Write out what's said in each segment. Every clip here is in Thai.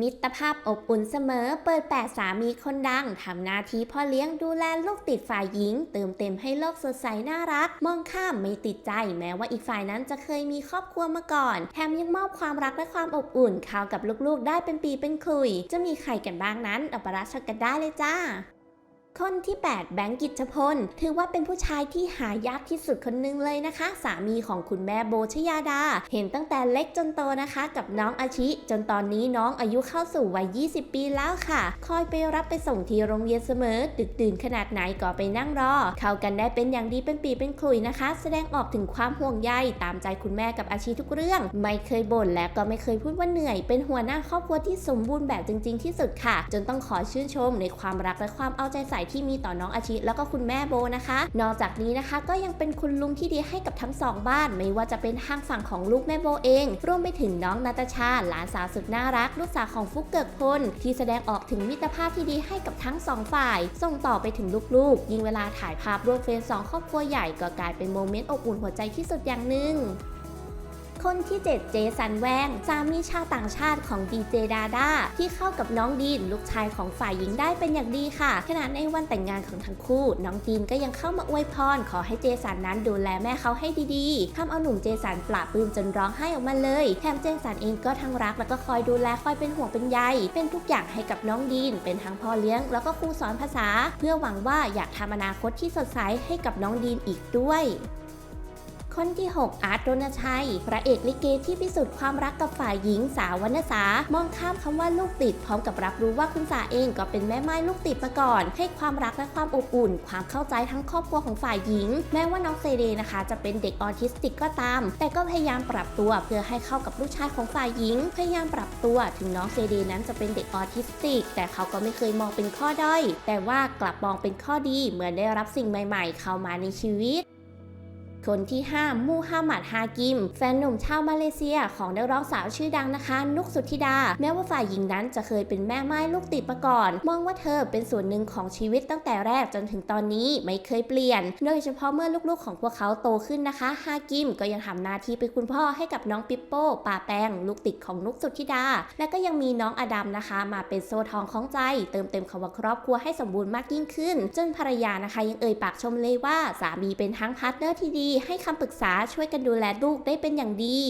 มิตรภาพอบอุ่นเสมอ เปิดแปดสามีคนดัง ทำหน้าที่พ่อเลี้ยงดูแลลูกติดฝ่ายหญิง เติมเต็มให้โลกสดใสน่ารัก มองข้ามไม่ติดใจแม้ว่าอีกฝ่ายนั้นจะเคยมีครอบครัวมาก่อน แถมยังมอบความรักและความอบอุ่นเข้ากับลูกๆ ได้เป็นปีเป็นคุย จะมีใครกันบ้างนั้นเอาไปรับชมกันได้เลยจ้า คนที่ 8 แบงกิจพล ถือว่าเป็นผู้ชายที่หายากที่สุดคนหนึงเลยนะคะ สามีของคุณแม่โบชยาดา เห็นตั้งแต่เล็กจนโตนะคะ กับน้องอาชิ จนตอนนี้น้องอายุเข้าสู่วัย 20 ปีแล้วค่ะ คอยไปรับไปส่งที่โรงเรียนเสมอ ดึกดื่นขนาดไหนก็ไปนั่งรอ เข้ากันได้เป็นอย่างดีเป็นปีเป็นขลุยนะคะ แสดงออกถึงความห่วงใยตามใจคุณแม่กับอาชิทุกเรื่อง ไม่เคยบ่นและก็ไม่เคยพูดว่าเหนื่อย เป็นหัวหน้าครอบครัวที่สมบูรณ์แบบจริง ๆ ที่สุดค่ะ จนต้องขอชื่นชมในความรักและความเอาใจใส่ที่มีต่อน้องอาชิแล้วก็คุณแม่โบนะคะ นอกจากนี้นะคะก็ยังเป็นคุณลุงที่ดีให้กับทั้งสองบ้าน ไม่ว่าจะเป็นทางฝั่งของลูกแม่โบเอง รวมไปถึงน้องนาตาชา หลานสาวสุดน่ารัก ลูกสาวของฟุกเกิกพล ที่แสดงออกถึงมิตรภาพที่ดีให้กับทั้งสองฝ่าย ส่งต่อไปถึงลูกๆ ยิ่งเวลาถ่ายภาพร่วมเฟรมสองครอบครัวใหญ่ก็กลายเป็นโมเมนต์อบอุ่นหัวใจที่สุดอย่างหนึ่ง คนที่ 7 เจสันแวงสามีชาวต่างชาติของดีเจดาด้าที่เข้ากับน้องดีนลูกชายของฝ่ายหญิงได้เป็นอย่างดีค่ะ ขณะในวันแต่งงานของทั้งคู่ น้องดีนก็ยังเข้ามาอวยพร ขอให้เจสันนั้นดูแลแม่เขาให้ดีๆทำเอาหนุ่มเจสันปลาบปลื้มจนร้องไห้ออกมาเลย แถมเจสันเองก็ทั้งรักแล้วก็คอยดูแลคอยเป็นห่วงเป็นใยเป็นทุกอย่างให้กับน้องดีน เป็นทั้งพ่อเลี้ยง แล้วก็ครูสอนภาษา เพื่อหวังว่าอยากทำอนาคตที่สดใสให้กับน้องดีนอีกด้วย คนที่ 6 อาร์ตรณชัย พระเอกลิเกที่พิสูจน์ความรักกับฝ่ายหญิงสาววรรณสามองข้ามคำว่าลูกติด พร้อมกับรับรู้ว่าคุณสาเองก็เป็นแม่ไม้ลูกติดมาก่อน ให้ความรักและความอบอุ่น ความเข้าใจทั้งครอบครัวของฝ่ายหญิง แม้ว่าน้องเซเดนะคะ จะเป็นเด็กออทิสติกก็ตาม แต่ก็พยายามปรับตัวเพื่อให้เข้ากับลูกชายของฝ่ายหญิง พยายามปรับตัวถึงน้องเซเดนั้นจะเป็นเด็กออทิสติก แต่เขาก็ไม่เคยมองเป็นข้อด้อยแต่ว่ากลับมองเป็นข้อดีเหมือนได้รับสิ่งใหม่ ๆ เข้ามาในชีวิต คนที่ 5 มูฮัมหมัดฮากิม แฟนหนุ่มชาวมาเลเซียของนักร้องสาวชื่อดังนะคะ นุกสุธิดา แม้ว่าฝ่ายหญิงนั้นจะเคยเป็นแม่ไม้ลูกติดมาก่อน มองว่าเธอเป็นส่วนหนึ่งของชีวิตตั้งแต่แรกจนถึงตอนนี้ไม่เคยเปลี่ยน โดยเฉพาะเมื่อลูกๆของพวกเขาโตขึ้นนะคะ ฮากิมก็ยังทำหน้าที่เป็นคุณพ่อให้กับน้องปิปโป้ป่าแปงลูกติดของนุกสุธิดา และก็ยังมีน้องอดัมนะคะ มาเป็นโซ่ทองของใจ เติมเต็มคำว่าครอบครัวให้สมบูรณ์มากยิ่งขึ้น จนภรรยานะคะยังเอ่ยปากชมเลยว่าสามีเป็นทั้งพาร์ทเนอร์ที่ดีให้คำปรึกษาช่วยกันดูแลลูกได้เป็นอย่างดี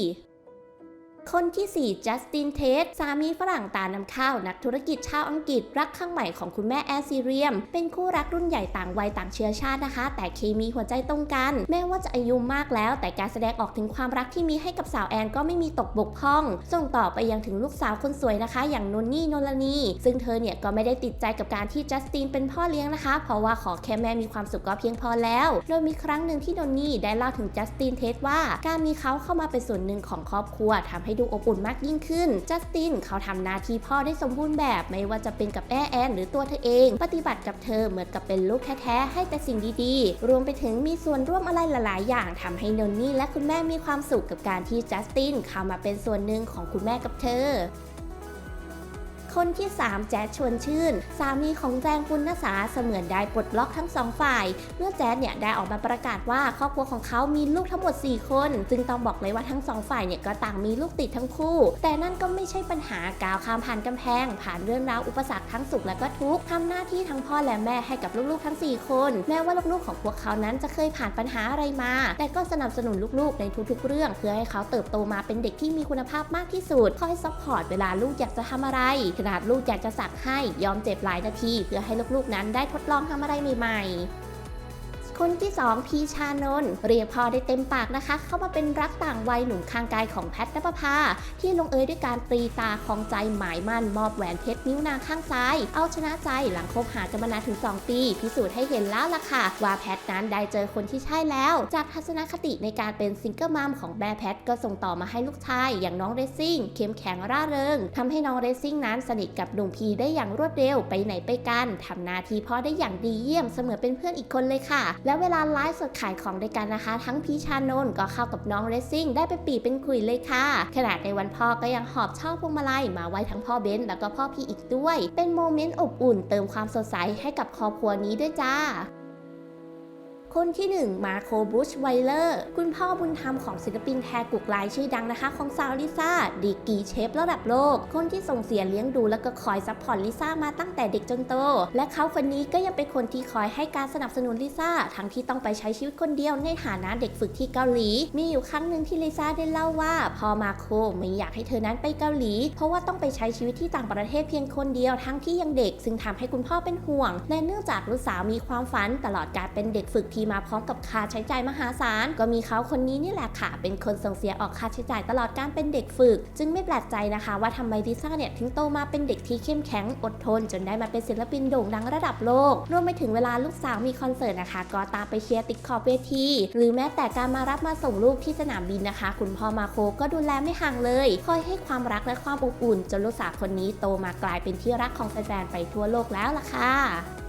คนที่ 4 จัสติน เทส สามีฝรั่งตานำข้าว นักธุรกิจชาวอังกฤษรักข้างใหม่ของคุณแม่แอซีเรียม เป็นคู่รักรุ่นใหญ่ต่างวัยต่างเชื้อชาตินะคะ แต่เคมีหัวใจตรงกัน แม้ว่าจะอายุมากแล้ว แต่การแสดงออกถึงความรักที่มีให้กับสาวแอนก็ไม่มีตกบกพร่อง ส่งต่อไปยังถึงลูกสาวคนสวยนะคะ อย่างนนนี่นนลนีซึ่งเธอเนี่ยก็ไม่ได้ติดใจกับการที่จัสตินเป็นพ่อเลี้ยงนะคะ เพราะว่าขอแค่แม่มีความสุขก็เพียงพอแล้ว โดยมีครั้งหนึ่งที่นนนี่ได้เล่าถึงจัสตินเทสว่า การมีเขาเข้ามาเป็นส่วนหนึ่งของครอบครัวทำใให้ดูอบอุ่นมากยิ่งขึ้น จัสตินเขาทำหน้าที่พ่อได้สมบูรณ์แบบไม่ว่าจะเป็นกับแอแอน หรือตัวเธอเอง ปฏิบัติกับเธอเหมือนกับเป็นลูกแท้ๆให้แต่สิ่งดีๆ รวมไปถึงมีส่วนร่วมอะไรหลาย ๆ อย่างทำให้นนนี่และคุณแม่มีความสุขกับการที่จัสตินเข้ามาเป็นส่วนหนึ่งของคุณแม่กับเธอ คนที่ 3 แจ๊ดชวนชื่น สามีของแจงปุณณสาเสมือนได้ปลดล็อกทั้งสองฝ่าย เมื่อแจ๊ดเนี่ยได้ออกมาประกาศว่าครอบครัวของเขามีลูกทั้งหมด 4 คนจึงต้องบอกเลยว่าทั้งสองฝ่ายเนี่ยก็ต่างมีลูกติดทั้งคู่ แต่นั่นก็ไม่ใช่ปัญหาก้าวข้ามผ่านกำแพง ผ่านเรื่องราวอุปสรรคทั้งสุขและก็ทุกข์ทำหน้าที่ทั้งพ่อและแม่ให้กับลูกๆทั้ง 4 คน แม้ว่าลูกๆของพวกเขานั้นจะเคยผ่านปัญหาอะไรมา แต่ก็สนับสนุนลูกๆ ในทุกๆ เรื่อง เพื่อให้เขาเติบโตมาเป็นเด็กที่มีคุณภาพมากที่สุดคอยซัพพอร์ตเวลาลูกอยากจะทำอะไรขนาดลูกอยากจะสักให้ยอมเจ็บหลายนาที เพื่อให้ลูกๆนั้นได้ทดลองทำอะไรใหม่ๆ คนที่ 2 พีชานนท์เรียกพ่อได้เต็มปากนะคะ เข้ามาเป็นรักต่างวัยหนุ่มข้างกายของแพทนปภาที่ลงเอยด้วยการตรีตาคองใจหมายมั่นมอบแหวนเพชรนิ้วนางข้างซ้าย เอาชนะใจหลังคบหากันมานานถึง 2 ปี พิสูจน์ให้เห็นแล้วล่ะค่ะ ว่าแพทนั้นได้เจอคนที่ใช่แล้ว จากทัศนคติในการเป็นซิงเกิลมัมของแม่แพทก็ส่งต่อมาให้ลูกชาย อย่างน้องเรซซิ่งเข้มแข็งร่าเริงทำให้น้องเรซซิ่งนั้นสนิทกับหนุ่มพีได้อย่างรวดเร็วไปไหนไปกันทำหน้าที่พ่อได้อย่างดีเยี่ยมเสมือนเป็นเพื่อนอีกคนเลยค่ะและเวลาไลฟ์สดขายของด้วยกันนะคะ ทั้งพีชานนท์ก็เข้ากับน้องเรซซิ่งได้ไปปีเป็นคุยเลยค่ะ ขนาดในวันพ่อก็ยังหอบช่อพวงมาลัยมาไว้ทั้งพ่อเบนซ์แล้วก็พ่อพี่อีกด้วย เป็นโมเมนต์อบอุ่นเติมความสดใสให้กับครอบครัวนี้ด้วยจ้า คนที่ 1 มาโคบุชไวเลอร์ คุณพ่อบุญธรรมของศิลปินแทกุกไลายชื่อดังนะคะ ของสาวลิซ่า ดีกีเชฟระดับโลก คนที่ส่งเสียเลี้ยงดูแล้วก็คอยซัพพอร์ตลิซ่ามาตั้งแต่เด็กจนโต และเขาคนนี้ก็ยังเป็นคนที่คอยให้การสนับสนุนลิซ่า ทั้งที่ต้องไปใช้ชีวิตคนเดียวในฐานะเด็กฝึกที่เกาหลี มีอยู่ครั้งหนึ่งที่ลิซ่าได้เล่าว่าพอมาโคไม่อยากให้เธอนั้นไปเกาหลี เพราะว่าต้องไปใช้ชีวิตที่ต่างประเทศเพียงคนเดียวทั้งที่ยังเด็ก ซึ่งทำให้คุณพ่อเป็นห่วงและเนื่องจากลูกสาวมีความฝันตลอดการเป็นเด็กฝึกที่มาพร้อมกับค่าใช้จ่ายมหาศาล ก็มีเขาคนนี้นี่แหละค่ะ เป็นคนส่งเสียออกค่าใช้จ่ายตลอดการเป็นเด็กฝึก จึงไม่แปลกใจนะคะ ว่าทำไมลิซ่าเนี่ยถึงโตมาเป็นเด็กที่เข้มแข็งอดทน จนได้มาเป็นศิลปินโด่งดังระดับโลก รวมไปถึงเวลาลูกสาวมีคอนเสิร์ตนะคะ ก็ตามไปเชียร์ติดขอบเวที หรือแม้แต่การมารับมาส่งลูกที่สนามบินนะคะ คุณพ่อมาโคก็ดูแลไม่ห่างเลย คอยให้ความรักและความอบอุ่น จนลูกสาวคนนี้โตมากลายเป็นที่รักของแฟนๆไปทั่วโลกแล้วล่ะค่ะ